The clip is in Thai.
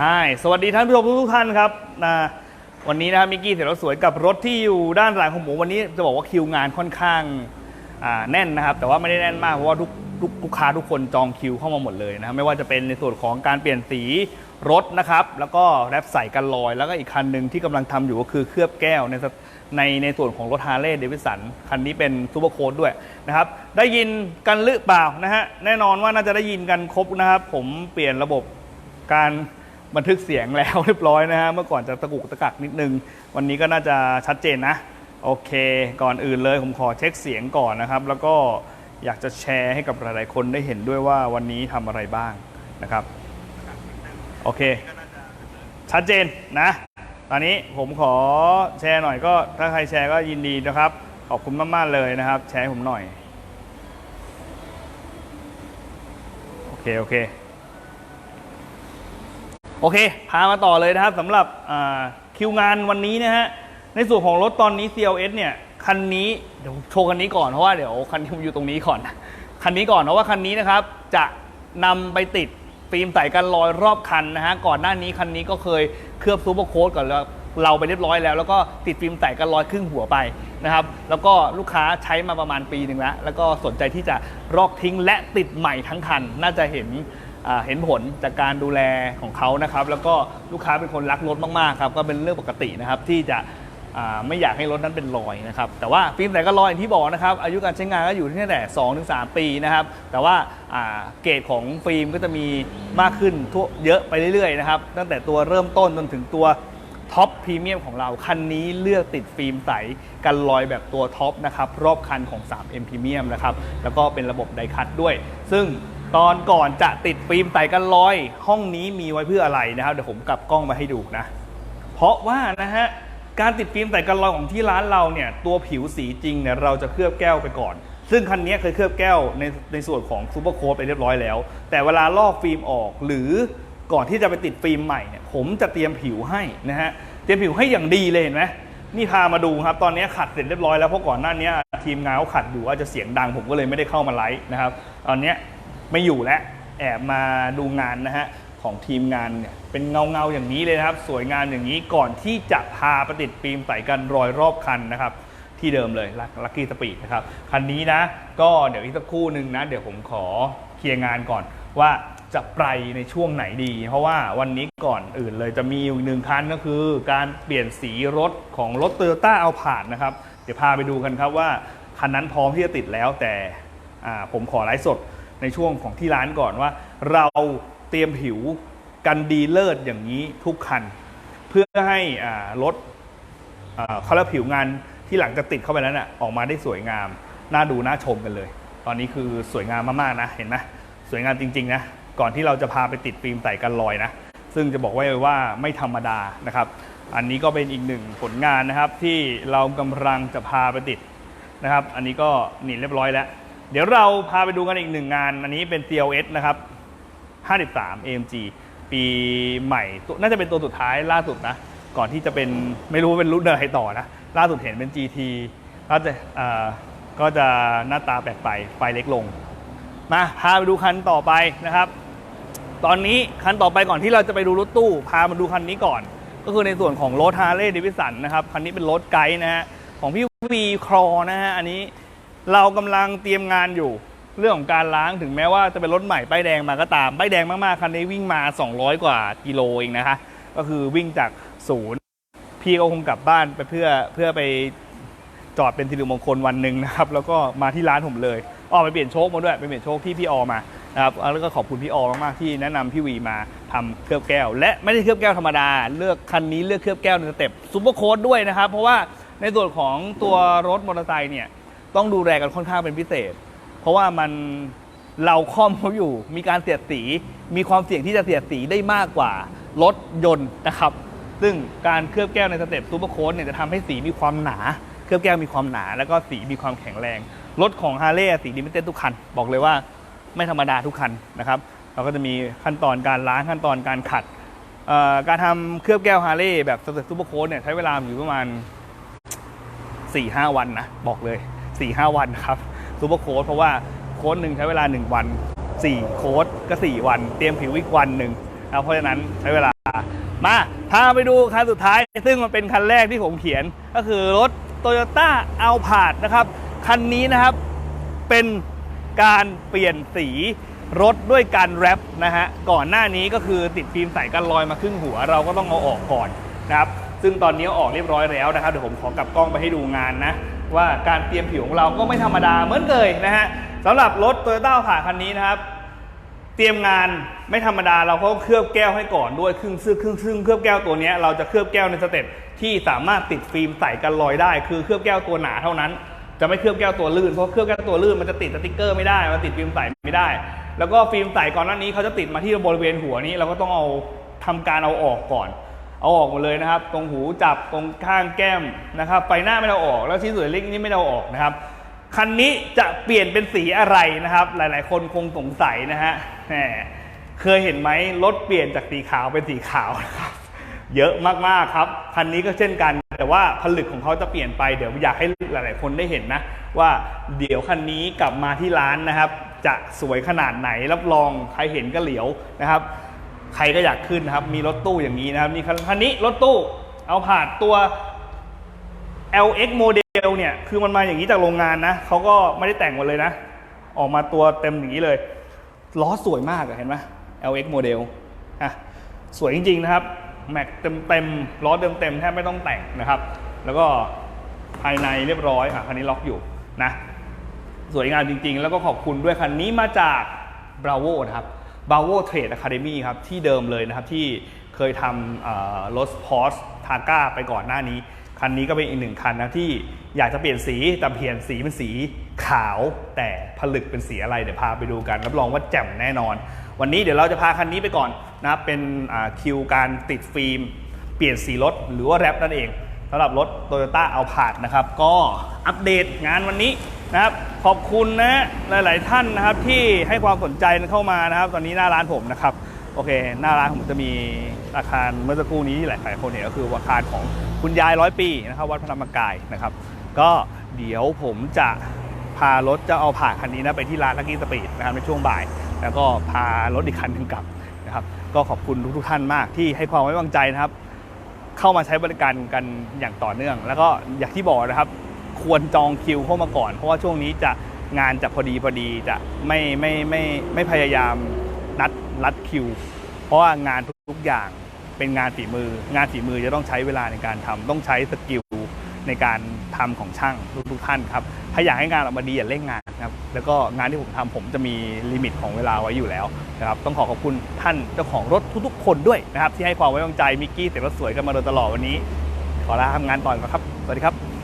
ใช่สวัสดีท่านผู้ชมทุกท่านครับนะวันนี้นะครับมิกกี้เสร็จแล้วสวยกับรถที่อยู่ด้านหลังของผมวันนี้จะบอกว่าคิวงานค่อนข้างแน่นนะครับ แต่ว่าไม่ได้แน่นมากเพราะว่าทุกทุกลูกค้าทุกคนจองคิวเข้ามาหมดเลยนะครับไม่ว่าจะเป็นในส่วนของการเปลี่ยนสีรถนะครับ แล้วก็แรปใส่กันลอย แล้วก็อีกคันหนึ่งที่กำลังทำอยู่ก็คือเคลือบแก้วในในในส่วนของรถฮาร์เลย์เดวิสันคันนี้เป็นซูเปอร์โค้ดด้วยนะครับ ได้ยินกันหรือเปล่านะฮะแน่นอนว่าน่าจะได้ยินกันครบนะครับ ผมเปลี่ยนระบบการ บันทึกเสียงแล้วเรียบร้อยนะฮะเมื่อก่อนจะตะกุกตะกักนิดนึง วันนี้ก็น่าจะชัดเจนนะ โอเค ก่อนอื่นเลยผมขอเช็คเสียงก่อนนะครับ แล้วก็อยากจะแชร์ให้กับหลายๆคนได้เห็นด้วยว่าวันนี้ทำอะไรบ้างนะครับ โอเค ชัดเจนนะ ตอนนี้ผมขอแชร์หน่อยก็ถ้าใครแชร์ก็ยินดีนะครับ ขอบคุณมาก ๆ เลยนะครับ แชร์ผมหน่อย โอเค โอเค โอเค พามาต่อเลยนะครับสำหรับคิวงานวันนี้นะฮะ ในส่วนของรถตอนนี้ CLS เนี่ย คันนี้ เดี๋ยวโชว์คันนี้ก่อนเพราะว่าเดี๋ยวคันนี้ผมอยู่ตรงนี้ก่อน คันนี้ก่อนเพราะว่าคันนี้นะครับ จะนำไปติดฟิล์มใส่กันรอยรอบคันนะฮะ ก่อนหน้านี้คันนี้ก็เคยเคลือบซูเปอร์โค้ดก่อนแล้วเราไปเรียบร้อยแล้ว แล้วก็ติดฟิล์มใส่กันรอยครึ่งหัวไปนะครับ แล้วก็ลูกค้าใช้มาประมาณปีหนึ่งแล้วแล้วก็สนใจที่จะรอกทิ้งและติดใหม่ทั้งคันน่าจะเห็น เห็นผลจากการดูแลของเขานะครับ แล้วก็ลูกค้าเป็นคนรักรถมากๆครับก็เป็นเรื่องปกตินะครับที่จะไม่อยากให้รถนั้นเป็นรอยนะครับแต่ว่าฟิล์มใสกันรอยอย่างที่บอกนะครับอายุการใช้งานก็อยู่ที่ตั้งแต่2-3ปีนะครับแต่ว่าเกรดของฟิล์มก็จะมีมากขึ้นทั่วเยอะไปเรื่อยๆนะครับตั้งแต่ตัวเริ่มต้นจนถึงตัวท็อปพรีเมียมของเราคันนี้เลือกติดฟิล์มใสกันรอยแบบตัวท็อปนะครับรอบคันของ 3M Premium นะครับแล้วก็เป็นระบบไดคัตด้วย ซึ่ง ตอนก่อนจะติดฟิล์มใส่กันรอย ห้องนี้มีไว้เพื่ออะไรนะครับ เดี๋ยวผมกลับกล้องมาให้ดูนะ เพราะว่านะฮะการติดฟิล์มใส่กันรอยของที่ร้านเราเนี่ยตัวผิวสีจริงเนี่ยเราจะเคลือบแก้วไปก่อน ซึ่งคันนี้เคยเคลือบแก้วในในส่วนของซูเปอร์โค้ดไปเรียบร้อยแล้ว แต่เวลาลอกฟิล์มออกหรือก่อนที่จะไปติดฟิล์มใหม่เนี่ยผมจะเตรียมผิวให้นะฮะเตรียมผิวให้อย่างดีเลยเห็นไหมนี่พามาดูครับ ตอนนี้ขัดเสร็จเรียบร้อยแล้วเพราะก่อนหน้านี้ทีมงานเขาขัดอยู่ว่าจะเสียงดังผมก็เลยไม่ได้เข้ามาไลฟ์นะครับ ตอนนี้ ไม่อยู่แล้วแอบมาดูงานนะฮะของทีมงานเนี่ยเป็นเงาเงาๆอย่างนี้เลยนะครับ สวยงามอย่างนี้ก่อนที่จะพาประติดฟิล์มใส่กันรอยรอบคันนะครับ ที่เดิมเลยลักกี้สปีดนะครับคันนี้นะ ก็เดี๋ยวอีกสักครู่หนึ่งนะ เดี๋ยวผมขอเคลียร์งานก่อนว่าจะไปในช่วงไหนดี เพราะว่าวันนี้ก่อนอื่นเลยจะมีอยู่หนึ่งคันก็คือ การเปลี่ยนสีรถของรถโตโยต้าเอาผ่านนะครับ เดี๋ยวพาไปดูกันครับว่าคันนั้นพร้อมที่จะติดแล้วแต่ผมขอไลฟ์สด ในช่วงของที่ร้านก่อนว่า เราเตรียมผิวกันดีเลิศอย่างนี้ทุกคัน เพื่อให้รถอ่าเขาเรียกผิวงานที่หลังจะติดเข้าไปแล้วน่ะออกมาได้สวยงาม น่าดูน่าชมกันเลย ตอนนี้คือสวยงามมากๆนะเห็นไหมสวยงามจริงๆนะก่อนที่เราจะพาไปติดฟิล์มใส่กันรอยนะซึ่งจะบอกไว้เลยว่าไม่ธรรมดานะครับ อันนี้ก็เป็นอีกหนึ่งผลงานนะครับที่เรากำลังจะพาไปติดนะครับ อันนี้ก็หนีเรียบร้อยแล้ว เดี๋ยวเราพาไปดูกันอีกหนึ่งงาน อันนี้เป็น CLS นะครับ 53 AMG ปีใหม่ น่าจะเป็นตัวสุดท้ายล่าสุดนะ ก่อนที่จะเป็นไม่รู้ว่าเป็นรุ่นอะไรต่อนะ ล่าสุดเห็นเป็น GT ก็จะก็จะหน้าตาแปลกไป ไฟเล็กลง มาพาไปดูคันต่อไปนะครับ ตอนนี้คันต่อไปก่อนที่เราจะไปดูรถตู้ พามาดูคันนี้ก่อน ก็คือในส่วนของรถฮาร์เลย์ดิวิสันนะครับ คันนี้เป็นรถไกด์นะฮะ ของพี่วีครอนะฮะ อันนี้ เรากำลังเตรียมงานอยู่ เรื่องของการล้างถึงแม้ว่าจะเป็นรถใหม่ป้ายแดงมาก็ตามป้ายแดงมากๆ คันนี้วิ่งมา 200 กว่ากิโลเองนะคะ ก็คือวิ่งจากศูนย์พี่ก็คงกลับบ้านไปเพื่อเพื่อไปจอดเป็นสิริมงคลวันหนึ่งนะครับ แล้วก็มาที่ร้านผมเลยออกไปเปลี่ยนโชคมาด้วยไปเปลี่ยนโชคที่พี่ออมานะครับแล้วก็ขอบคุณพี่ออมากๆที่แนะนำพี่วีมาทำเคลือบแก้ว และไม่ได้เคลือบแก้วธรรมดา เลือกคันนี้เลือกเคลือบแก้วในสเต็ปซูเปอร์โค้ดด้วยนะครับ เพราะว่าในส่วนของตัวรถมอเตอร์ไซค์เนี่ย ต้องดูแลกันค่อนข้างเป็นพิเศษ เพราะว่ามันเราคล่อมเขาอยู่ มีการเสียดสี มีความเสี่ยงที่จะเสียดสีได้มากกว่ารถยนต์นะครับ ซึ่งการเคลือบแก้วในสเต็ปซูเปอร์โค้ดเนี่ยจะทำให้สีมีความหนา เคลือบแก้วมีความหนา แล้วก็สีมีความแข็งแรง รถของฮาร์เลย์สีลิมิเต็ดทุกคัน บอกเลยว่าไม่ธรรมดาทุกคันนะครับเราก็จะมีขั้นตอนการล้างขั้นตอนการขัดการทำเคลือบแก้วฮาร์เลย์แบบสเต็ปซูเปอร์โค้ดเนี่ยใช้เวลาอยู่ประมาณ4ี่ห้าวันนะบอกเลย 4ี่ห้าวันครับซูเปอร์โค้ดเพราะว่าโค้ดหนึ่งใช้เวลา 1 วัน 4 โค้ดก็ 4 วัน เตรียมผิวอีกวันหนึ่งนะเพราะฉะนั้นใช้เวลา มาพาไปดูคันสุดท้าย ซึ่งมันเป็นคันแรกที่ผมเขียนก็คือรถ Toyota a l p a r d นะครับ คันนี้นะครับเป็นการเปลี่ยนสีรถด้วยการแรปนะฮะก่อนหน้านี้ก็คือติดฟิล์มใสกันรอยมาครึ่งหัว เราก็ต้องเอาออกก่อนนะครับซึ่งตอนนี้ออกเรียบร้อยแล้วนะครับ เดี๋ยวผมขอกลับกล้องไปให้ดูงานนะ ว่าการเตรียมผิวของเราก็ไม่ธรรมดาเหมือนเคยนะฮะสำหรับรถ Toyota a l p a r d คันนี้นะครับ เตรียมงานไม่ธรรมดาเราก็เคลือบแก้วให้ก่อนด้วยครึ่งซึ่งครึ่งซึ่งเคลือบแก้วตัวนี้เราจะเคลือบแก้วในสเต็ปที่สามารถติดฟิล์มใส่กันรอยได้ คือเคลือบแก้วตัวหนาเท่านั้น จะไม่เคลือบแก้วตัวลื่นเพราะเคลือบแก้วตัวลื่นมันจะติดสติกเกอร์ไม่ได้มันติดฟิล์มใสไม่ได้ แล้วก็ฟิล์มใสก่อนหน้านี้เขาจะติดมาที่บริเวณหัวนี้เราก็ต้องเอาทำการเอาออกก่อน เอาออกหมดเลยนะครับ ตรงหูจับตรงข้างแก้มนะครับไฟหน้าไม่เอาออก แล้วชิ้นส่วนเล็กนี่ไม่เอาออกนะครับคันนี้จะเปลี่ยนเป็นสีอะไรนะครับ หลายๆ คนคงสงสัยนะฮะแหมเคยเห็นไหมรถเปลี่ยนจากสีขาวเป็นสีขาวนะครับเยอะมากๆครับคันนี้ก็เช่นกัน แต่ว่าผลึกของเขาจะเปลี่ยนไปเดี๋ยวอยากให้หลาย ๆ คนได้เห็นนะ ว่าเดี๋ยวคันนี้กลับมาที่ร้านนะครับ จะสวยขนาดไหนรับรองใครเห็นก็เหลียวนะครับ ใครก็อยากขึ้นนะครับ มีรถตู้อย่างนี้นะครับ นี่คันนี้รถตู้เอาผ่านตัว LX โมเดลเนี่ย คือมันมาอย่างนี้จากโรงงานนะเขาก็ไม่ได้แต่งมาเลยนะ ออกมาตัวเต็มอย่างนี้เลย ล้อสวยมากเห็นไหม LX โมเดลอะสวยจริง ๆ นะครับ แม็กเต็มเต็มๆล้อเต็มเต็มๆแทบไม่ต้องแต่งนะครับ แล้วก็ภายในเรียบร้อยอะคันนี้ล็อกอยู่นะ สวยงามจริง ๆ แล้วก็ขอบคุณด้วยคันนี้มาจาก Bravo นะครับ b a v o Trade Academy ครับที่เดิมเลยนะครับที่เคยทำรถพอร์สทาก้าไปก่อนหน้านี้ คันนี้ก็เป็นอีกหนึ่งคันนะที่อยากจะเปลี่ยนสีแต่เปลี่ยนสีเป็นสีขาว แต่ผลึกเป็นสีอะไรเดี๋ยวพาไปดูกัน รับรองว่าแจ่มแน่นอน วันนี้เดี๋ยวเราจะพาคันนี้ไปก่อนนะครับเป็นคิวการติดฟิล์ม เปลี่ยนสีรถหรือว่าแรปนั่นเองสำหรับรถ Toyota a l p a r d นะครับก็อัปเดตงานวันนี้นะครับ ขอบคุณนะหลาย ๆ ท่านนะครับที่ให้ความสนใจเข้ามานะครับ ตอนนี้หน้าร้านผมนะครับโอเค หน้าร้านผมจะมีอาคารเมื่อสักครู่นี้ที่หลายๆคนเห็นก็คืออาคารของคุณยายร้อยปีนะครับวัดพระธรรมกายนะครับ ก็เดี๋ยวผมจะพารถจะเอาผ่าคันนี้นะไปที่ร้านลักกี้สปีดนะครับในช่วงบ่าย แล้วก็พารถอีกคันหนึ่งกลับนะครับ ก็ขอบคุณทุกๆท่านมากที่ให้ความไว้วางใจนะครับ เข้ามาใช้บริการกันอย่างต่อเนื่อง แล้วก็อย่างที่บอกนะครับ ควรจองคิวเข้ามาก่อน เพราะว่าช่วงนี้จะงานจะพอดีพอดีจะไม่ไม่ไม่ไม่พยายามนัดรัดคิว เพราะว่างานทุกอย่างเป็นงานฝีมือ งานฝีมือจะต้องใช้เวลาในการทำต้องใช้สกิลในการทำของช่างทุกๆท่านครับถ้าอยากให้งานออกมาดีอย่าเร่งงานนะครับแล้วก็งานที่ผมทำผมจะมีลิมิตของเวลาไว้อยู่แล้วนะครับต้องขอขอบคุณท่านเจ้าของรถทุกๆ คนด้วยนะครับที่ให้ความไว้วางใจมิกกี้เสร็จรถสวยกันมาโดยตลอดวันนี้ ขอลาทำงานต่อก่อนครับ สวัสดีครับ